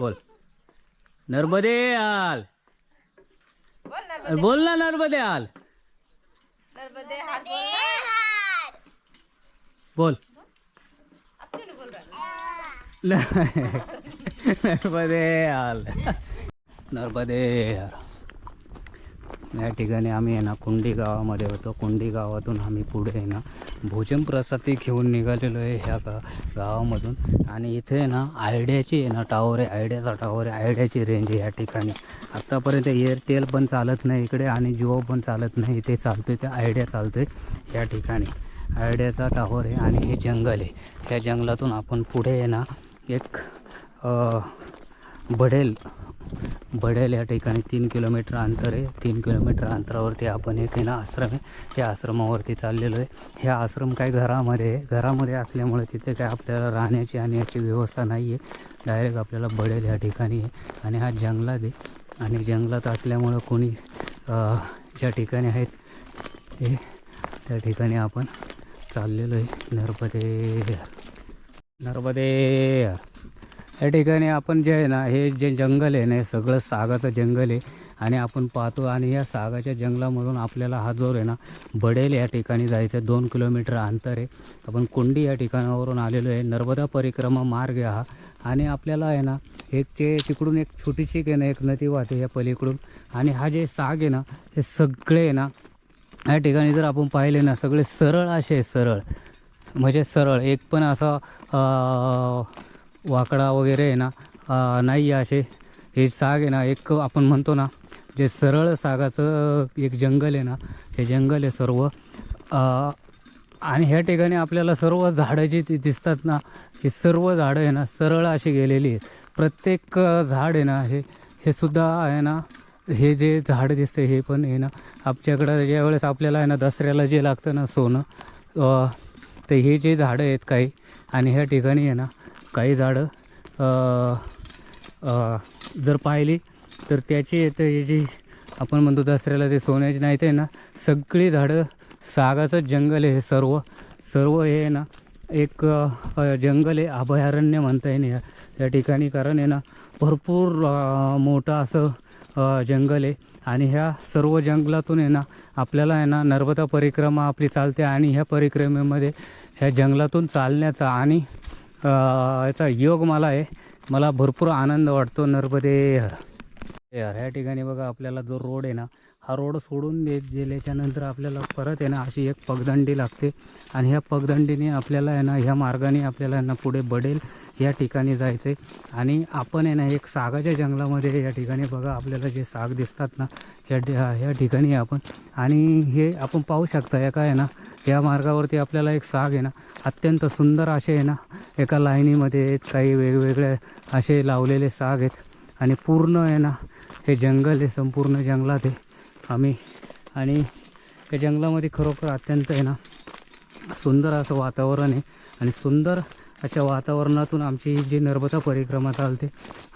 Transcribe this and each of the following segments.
बोल. नर्मदे आल. बोल ना अरे बोल ना नर्मदे आल. बोल. ना. बोल. आपल्याला बोल रहा. नर्मदे आल. नर्मदे आल. या ठिकाणी आम्ही आहे ना कुंडी गावामध्ये होतो. कुंडी गावातून आम्ही पुढे आहे ना भोजन प्रसादी घेऊन निघालेलो आहे. ह्या गा गावामधून. आणि इथे आहे ना आयडियाची आहे ना टावर आहे. आयडियाचा टावर आहे. आयडियाची रेंज आहे या ठिकाणी. आत्तापर्यंत एअरटेल पण चालत नाही इकडे आणि जिओ पण चालत नाही. इथे चालतो आहे ते आयडिया चालतो आहे या ठिकाणी. आयडियाचा टावर आहे आणि हे जंगल आहे. या जंगलातून आपण पुढे आहे ना एक बढेल बढेल या ठिकाणी तीन किलोमीटर अंतर आहे. तीन किलोमीटर अंतरावरती आपण एक ना आश्रम आहे. या आश्रमावरती चाललेलो आहे. हे आश्रम काय घरामध्ये आहे? घरामध्ये असल्यामुळे तिथे काय आपल्याला राहण्याची आणि याची व्यवस्था नाही आहे. डायरेक्ट आपल्याला बढेल या ठिकाणी आहे. आणि हा जंगलात आहे. आणि जंगलात असल्यामुळं कोणी ज्या ठिकाणी आहेत ते त्या ठिकाणी आपण चाललेलो आहे. नर्मदे. नर्मदे. या ठिकाणी आपण जे आहे ना हे जे जंगल आहे ना हे सगळं सागाचं जंगल आहे. आणि आपण पाहतो आणि या सागाच्या जंगलामधून आपल्याला हा जोर आहे ना बडेल या ठिकाणी जायचं. दोन किलोमीटर अंतर आहे. आपण कुंडी या ठिकाणावरून आलेलो आहे. नर्मदा परिक्रमा मार्ग हा. आणि आपल्याला आहे ना एक ते तिकडून एक छोटीशी आहे ना एक नदी वाहते या पलीकडून. आणि हा जे साग आहे ना हे सगळे आहे ना या ठिकाणी जर आपण पाहिले ना सगळे सरळ असे सरळ. म्हणजे सरळ. एक पण असा वाकडा वगैरे आहे ना नाही आहे. असे हे साग आहे ना एक आपण म्हणतो ना जे सरळ सागाचं एक जंगल आहे ना हे जंगल आहे सर्व. आणि ह्या ठिकाणी आपल्याला सर्व झाडं जी ती दिसतात ना ही सर्व झाडं आहे ना सरळ अशी गेलेली आहेत. प्रत्येक झाड आहे ना हे हे सुद्धा आहे ना हे जे झाड दिसतं हे पण आहे ना आमच्याकडं ज्यावेळेस आपल्याला आहे ना दसऱ्याला जे लागतं ना सोनं तर हे जे झाडं आहेत काही आणि ह्या ठिकाणी आहे ना काही झाडं जर पाहिली तर त्याची तर हे जी आपण म्हणतो दसऱ्याला ते सोन्याची नाही ते ना सगळी झाडं सागाचं जंगल आहे हे सर्व. सर्व हे आहे ना एक जंगल आहे अभयारण्य म्हणता येईल या या ठिकाणी. कारण आहे ना भरपूर मोठं असं जंगल आहे. आणि ह्या सर्व जंगलातून आहे ना आपल्याला आहे ना नर्मदा परिक्रमा आपली चालते. आणि ह्या परिक्रमेमध्ये ह्या जंगलातून चालण्याचा आणि याचा योग मला आहे. मला भरपूर आनंद वाटतो. नर्मदे हर. यार ह्या ठिकाणी बघा आपल्याला जो रोड आहे ना हा रोड सोडून देत गेल्याच्यानंतर आपल्याला परत आहे ना अशी एक पगदंडी लागते. आणि ह्या पगदंडीने आपल्याला आहे ना ह्या मार्गाने आपल्याला आहे ना पुढे बडेल या ठिकाणी जायचं आहे आणि आपण आहे ना एक सागाच्या जंगलामध्ये या ठिकाणी बघा आपल्याला जे साग दिसतात ना ह्या ह्या ठिकाणी आपण. आणि हे आपण पाहू शकता या काय आहे ना या मार्गावरती आपल्याला एक साग आहे ना अत्यंत सुंदर असे आहे ना एका लाईनीमध्ये काही वेगवेगळे असे लावलेले साग आहेत. आणि पूर्ण आहे ना हे जंगल आहे संपूर्ण जंगलात आहे. आम्ही आणि या जंगलामध्ये खरोखर अत्यंत आहे ना सुंदर असं वातावरण आहे. आणि सुंदर अशा वातावरणातून आमची जी नर्मदा परिक्रमा चालते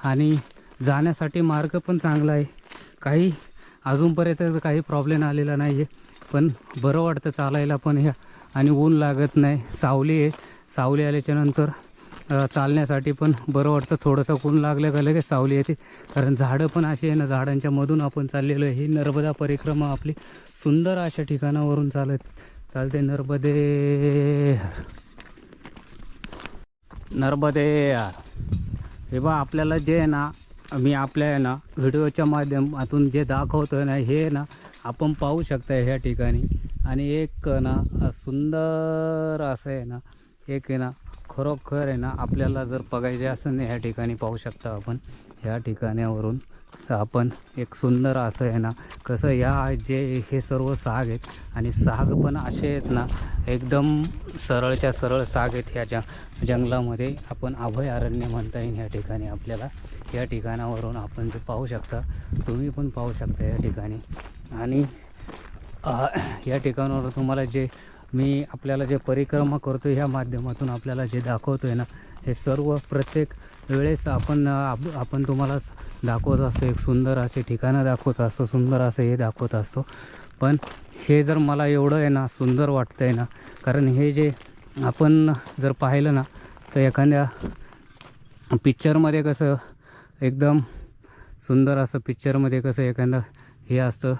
आणि जाण्यासाठी मार्ग पण चांगला आहे. काही अजूनपर्यंत काही प्रॉब्लेम आलेला नाही आहे पण बरं वाटतं चालायला पण ह्या. आणि ऊन लागत नाही सावली आहे. सावली आल्याच्यानंतर चालण्यासाठी पण बरं वाटतं. थोडंसं कोण लागलं का लगेच सावली येते. कारण झाडं पण अशी आहे ना झाडांच्या मधून आपण चाललेलो आहे. ही नर्मदा परिक्रमा आपली सुंदर अशा ठिकाणावरून चालत चालते नर्मदे. नर्मदे. हे बा आपल्याला जे आहे ना मी आपल्या आहे ना व्हिडिओच्या माध्यमातून जे दाखवतो ना हे ना आपण पाहू शकता ह्या ठिकाणी. आणि एक ना सुंदर असं आहे ना एक आहे ना खरोखर आहे ना आपल्याला जर बघायचे असेल ना ह्या ठिकाणी पाहू शकता आपण. ह्या ठिकाणावरून तर आपण एक सुंदर असं आहे ना कसं या जे हे सर्व साग आहेत आणि साग पण असे आहेत ना एकदम सरळच्या सरळ साग आहेत ह्या जंग जंगलामध्ये. आपण अभयारण्य म्हणता येईल ह्या ठिकाणी आपल्याला. या ठिकाणावरून आपण जे पाहू शकता. तुम्ही पण पाहू शकता या ठिकाणी. आणि या ठिकाणावर तुम्हाला जे मी आपल्याला जे परिक्रमा करतो ह्या माध्यमातून आपल्याला जे दाखवतो आहे ना हे सर्व प्रत्येक वेळेस आपण आप- आपण तुम्हाला दाखवत असतो. एक सुंदर असे ठिकाणं दाखवत असतो सुंदर असं हे दाखवत असतो. पण हे जर मला एवढं आहे ना सुंदर वाटतं आहे ना कारण हे जे आपण जर पाहिलं ना तर एखाद्या पिक्चरमध्ये कसं एकदम सुंदर असं पिक्चरमध्ये कसं एखादं हे असतं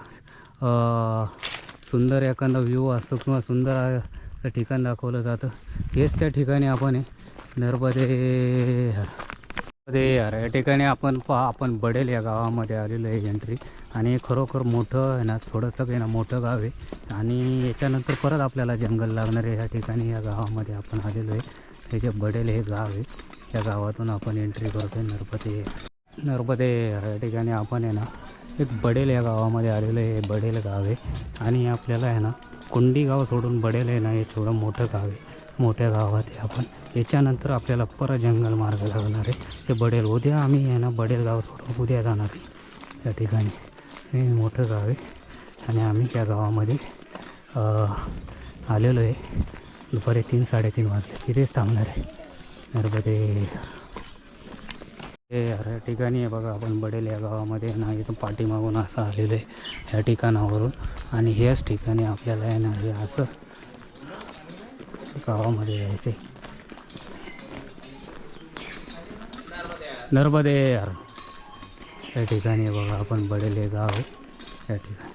सुंदर एखादा व्ह्यू असतो किंवा सुंदर असं ठिकाण दाखवलं जातं. हेच त्या ठिकाणी आपण आहे. नर्मदे नर्मदे यार या ठिकाणी आपण पहा आपण बडेल या गावामध्ये आलेलो आहे एंट्री आणि खरोखर मोठं आहे ना थोडंसं काही ना मोठं गाव आहे. आणि याच्यानंतर परत आपल्याला जंगल लागणार आहे. या ठिकाणी या गावामध्ये आपण आलेलो आहे. हे जे बडेल हे गाव आहे. त्या गावातून आपण एंट्री करतो आहे नर्मदे नर्मदे या ठिकाणी आपण आहे ना एक बडेल या गावामध्ये आलेलं आहे हे बडेल गाव आहे. आणि आपल्याला आहे ना कुंडी गाव सोडून बडेल आहे ना हे थोडं मोठं गाव आहे. मोठ्या गावात आहे आपण. याच्यानंतर आपल्याला परत जंगल मार्ग लागणार आहे. ते बडेल उद्या आम्ही आहे ना बडेल गाव सोडून उद्या जाणार आहे. या ठिकाणी. हे मोठं गाव आहे. आणि आम्ही त्या गावामध्ये आलेलो आहे. दुपारी तीन साडेतीन वाजले. तिथेच थांबणार आहे. नर्मदे हे यार ठिकाणी आहे बघा आपण बडेल या गावामध्ये ना इथं पाठीमागून असं आलेलं आहे ह्या ठिकाणावरून. आणि ह्याच ठिकाणी आपल्याला आहे ना हे असं गावामध्ये यायचे नर्मदे यार या ठिकाणी बघा आपण बडेल हे गाव या ठिकाणी.